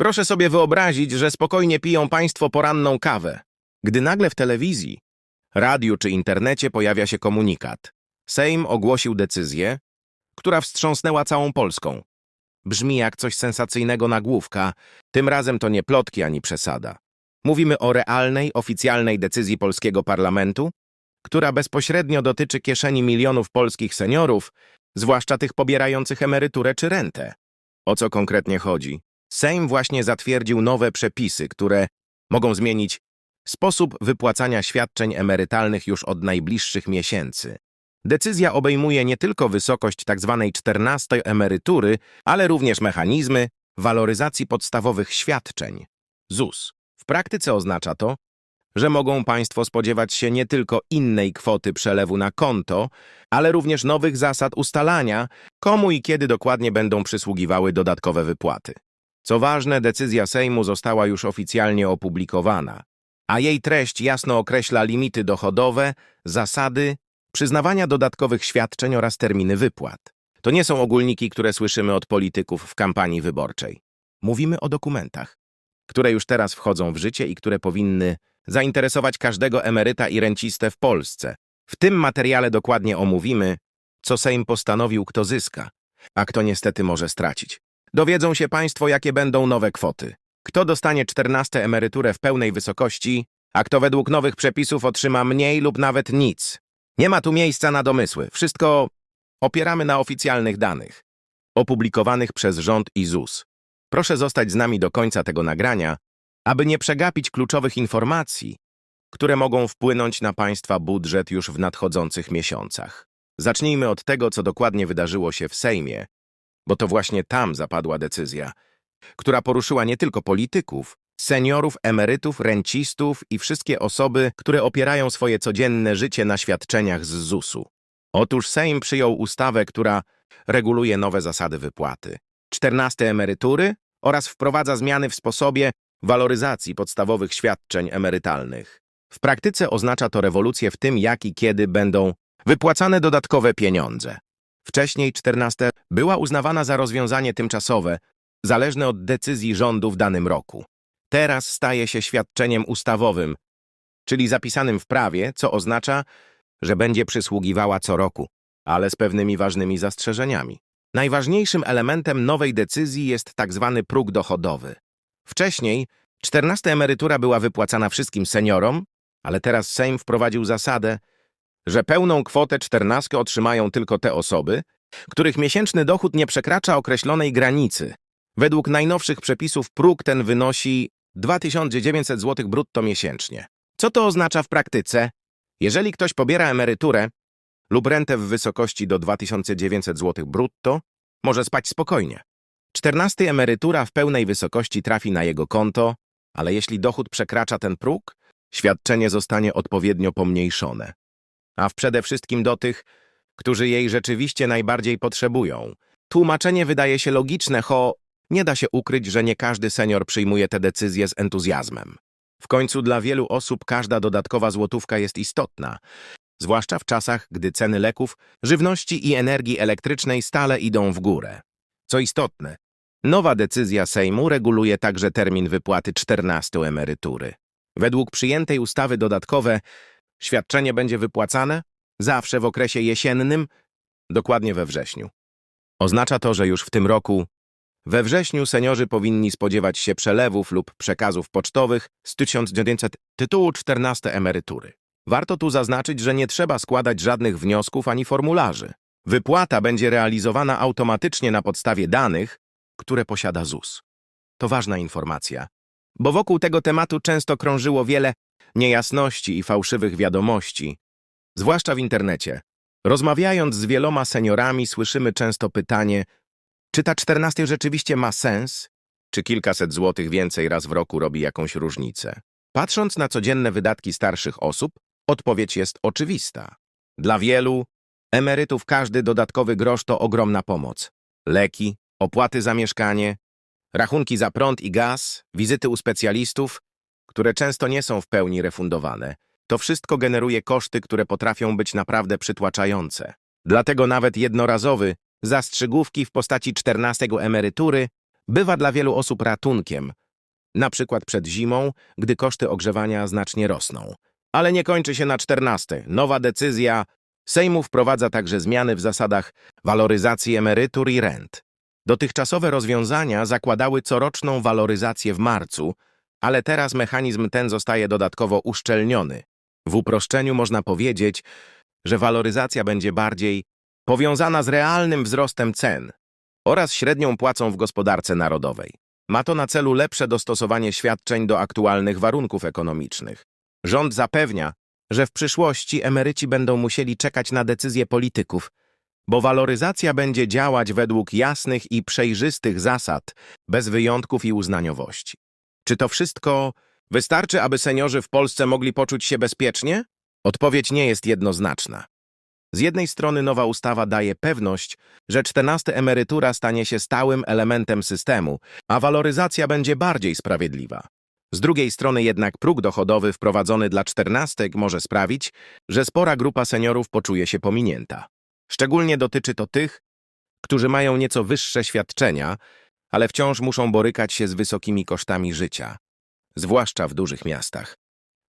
Proszę sobie wyobrazić, że spokojnie piją państwo poranną kawę, gdy nagle w telewizji, radiu czy internecie pojawia się komunikat. Sejm ogłosił decyzję, która wstrząsnęła całą Polską. Brzmi jak coś sensacyjnego nagłówka, tym razem to nie plotki ani przesada. Mówimy o realnej, oficjalnej decyzji polskiego parlamentu, która bezpośrednio dotyczy kieszeni milionów polskich seniorów, zwłaszcza tych pobierających emeryturę czy rentę. O co konkretnie chodzi? Sejm właśnie zatwierdził nowe przepisy, które mogą zmienić sposób wypłacania świadczeń emerytalnych już od najbliższych miesięcy. Decyzja obejmuje nie tylko wysokość tzw. 14 emerytury, ale również mechanizmy waloryzacji podstawowych świadczeń ZUS. W praktyce oznacza to, że mogą Państwo spodziewać się nie tylko innej kwoty przelewu na konto, ale również nowych zasad ustalania, komu i kiedy dokładnie będą przysługiwały dodatkowe wypłaty. Co ważne, decyzja Sejmu została już oficjalnie opublikowana, a jej treść jasno określa limity dochodowe, zasady, przyznawania dodatkowych świadczeń oraz terminy wypłat. To nie są ogólniki, które słyszymy od polityków w kampanii wyborczej. Mówimy o dokumentach, które już teraz wchodzą w życie i które powinny zainteresować każdego emeryta i rencistę w Polsce. W tym materiale dokładnie omówimy, co Sejm postanowił, kto zyska, a kto niestety może stracić. Dowiedzą się Państwo, jakie będą nowe kwoty. Kto dostanie 14 emeryturę w pełnej wysokości, a kto według nowych przepisów otrzyma mniej lub nawet nic. Nie ma tu miejsca na domysły. Wszystko opieramy na oficjalnych danych, opublikowanych przez rząd i ZUS. Proszę zostać z nami do końca tego nagrania, aby nie przegapić kluczowych informacji, które mogą wpłynąć na Państwa budżet już w nadchodzących miesiącach. Zacznijmy od tego, co dokładnie wydarzyło się w Sejmie, bo to właśnie tam zapadła decyzja, która poruszyła nie tylko polityków, seniorów, emerytów, rencistów i wszystkie osoby, które opierają swoje codzienne życie na świadczeniach z ZUS-u. Otóż Sejm przyjął ustawę, która reguluje nowe zasady wypłaty, 14 emerytury oraz wprowadza zmiany w sposobie waloryzacji podstawowych świadczeń emerytalnych. W praktyce oznacza to rewolucję w tym, jak i kiedy będą wypłacane dodatkowe pieniądze. Wcześniej 14 była uznawana za rozwiązanie tymczasowe, zależne od decyzji rządu w danym roku. Teraz staje się świadczeniem ustawowym, czyli zapisanym w prawie, co oznacza, że będzie przysługiwała co roku, ale z pewnymi ważnymi zastrzeżeniami. Najważniejszym elementem nowej decyzji jest tak zwany próg dochodowy. Wcześniej 14 emerytura była wypłacana wszystkim seniorom, ale teraz Sejm wprowadził zasadę, że pełną kwotę 14 otrzymają tylko te osoby, których miesięczny dochód nie przekracza określonej granicy. Według najnowszych przepisów próg ten wynosi 2900 zł brutto miesięcznie. Co to oznacza w praktyce? Jeżeli ktoś pobiera emeryturę lub rentę w wysokości do 2900 zł brutto, może spać spokojnie. 14 emerytura w pełnej wysokości trafi na jego konto, ale jeśli dochód przekracza ten próg, świadczenie zostanie odpowiednio pomniejszone. A przede wszystkim do tych, którzy jej rzeczywiście najbardziej potrzebują. Tłumaczenie wydaje się logiczne, cho nie da się ukryć, że nie każdy senior przyjmuje te decyzje z entuzjazmem. W końcu dla wielu osób każda dodatkowa złotówka jest istotna, zwłaszcza w czasach, gdy ceny leków, żywności i energii elektrycznej stale idą w górę. Co istotne, nowa decyzja Sejmu reguluje także termin wypłaty 14 emerytury. Według przyjętej ustawy dodatkowe świadczenie będzie wypłacane zawsze w okresie jesiennym, dokładnie we wrześniu. Oznacza to, że już w tym roku we wrześniu seniorzy powinni spodziewać się przelewów lub przekazów pocztowych z 1900 tytułu 14 emerytury. Warto tu zaznaczyć, że nie trzeba składać żadnych wniosków ani formularzy. Wypłata będzie realizowana automatycznie na podstawie danych, które posiada ZUS. To ważna informacja, bo wokół tego tematu często krążyło wiele niejasności i fałszywych wiadomości, zwłaszcza w internecie. Rozmawiając z wieloma seniorami słyszymy często pytanie, czy ta 14 rzeczywiście ma sens? Czy kilkaset złotych więcej raz w roku robi jakąś różnicę? Patrząc na codzienne wydatki starszych osób, odpowiedź jest oczywista. Dla wielu emerytów każdy dodatkowy grosz to ogromna pomoc. Leki, opłaty za mieszkanie, rachunki za prąd i gaz, wizyty u specjalistów, które często nie są w pełni refundowane. To wszystko generuje koszty, które potrafią być naprawdę przytłaczające. Dlatego nawet jednorazowy, zastrzygówki w postaci 14 emerytury bywa dla wielu osób ratunkiem, na przykład przed zimą, gdy koszty ogrzewania znacznie rosną. Ale nie kończy się na 14. Nowa decyzja Sejmu wprowadza także zmiany w zasadach waloryzacji emerytur i rent. Dotychczasowe rozwiązania zakładały coroczną waloryzację w marcu, ale teraz mechanizm ten zostaje dodatkowo uszczelniony. W uproszczeniu można powiedzieć, że waloryzacja będzie bardziej powiązana z realnym wzrostem cen oraz średnią płacą w gospodarce narodowej. Ma to na celu lepsze dostosowanie świadczeń do aktualnych warunków ekonomicznych. Rząd zapewnia, że w przyszłości emeryci będą musieli czekać na decyzje polityków, bo waloryzacja będzie działać według jasnych i przejrzystych zasad, bez wyjątków i uznaniowości. Czy to wszystko wystarczy, aby seniorzy w Polsce mogli poczuć się bezpiecznie? Odpowiedź nie jest jednoznaczna. Z jednej strony nowa ustawa daje pewność, że 14 emerytura stanie się stałym elementem systemu, a waloryzacja będzie bardziej sprawiedliwa. Z drugiej strony jednak próg dochodowy wprowadzony dla czternastek może sprawić, że spora grupa seniorów poczuje się pominięta. Szczególnie dotyczy to tych, którzy mają nieco wyższe świadczenia, ale wciąż muszą borykać się z wysokimi kosztami życia, zwłaszcza w dużych miastach.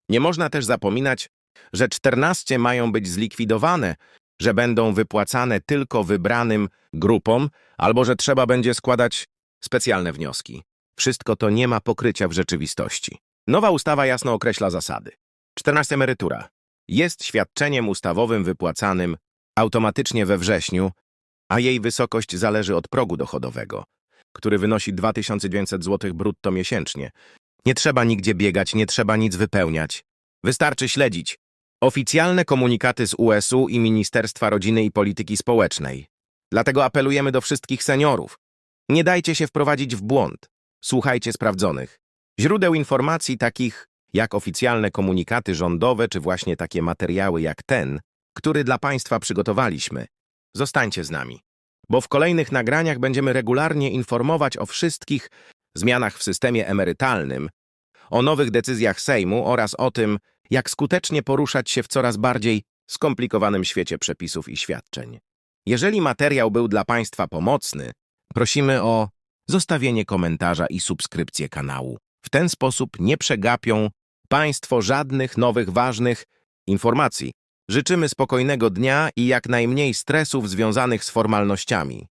Nie można też zapominać, że czternaście mają być zlikwidowane, że będą wypłacane tylko wybranym grupom, albo że trzeba będzie składać specjalne wnioski. Wszystko to nie ma pokrycia w rzeczywistości. Nowa ustawa jasno określa zasady. 14 emerytura jest świadczeniem ustawowym wypłacanym automatycznie we wrześniu, a jej wysokość zależy od progu dochodowego, który wynosi 2900 zł brutto miesięcznie. Nie trzeba nigdzie biegać, nie trzeba nic wypełniać. Wystarczy śledzić oficjalne komunikaty z USU i Ministerstwa Rodziny i Polityki Społecznej. Dlatego apelujemy do wszystkich seniorów. Nie dajcie się wprowadzić w błąd. Słuchajcie sprawdzonych. Źródeł informacji takich jak oficjalne komunikaty rządowe, czy właśnie takie materiały jak ten, który dla Państwa przygotowaliśmy. Zostańcie z nami, bo w kolejnych nagraniach będziemy regularnie informować o wszystkich zmianach w systemie emerytalnym, o nowych decyzjach Sejmu oraz o tym, jak skutecznie poruszać się w coraz bardziej skomplikowanym świecie przepisów i świadczeń. Jeżeli materiał był dla Państwa pomocny, prosimy o zostawienie komentarza i subskrypcję kanału. W ten sposób nie przegapią Państwo żadnych nowych ważnych informacji. Życzymy spokojnego dnia i jak najmniej stresów związanych z formalnościami.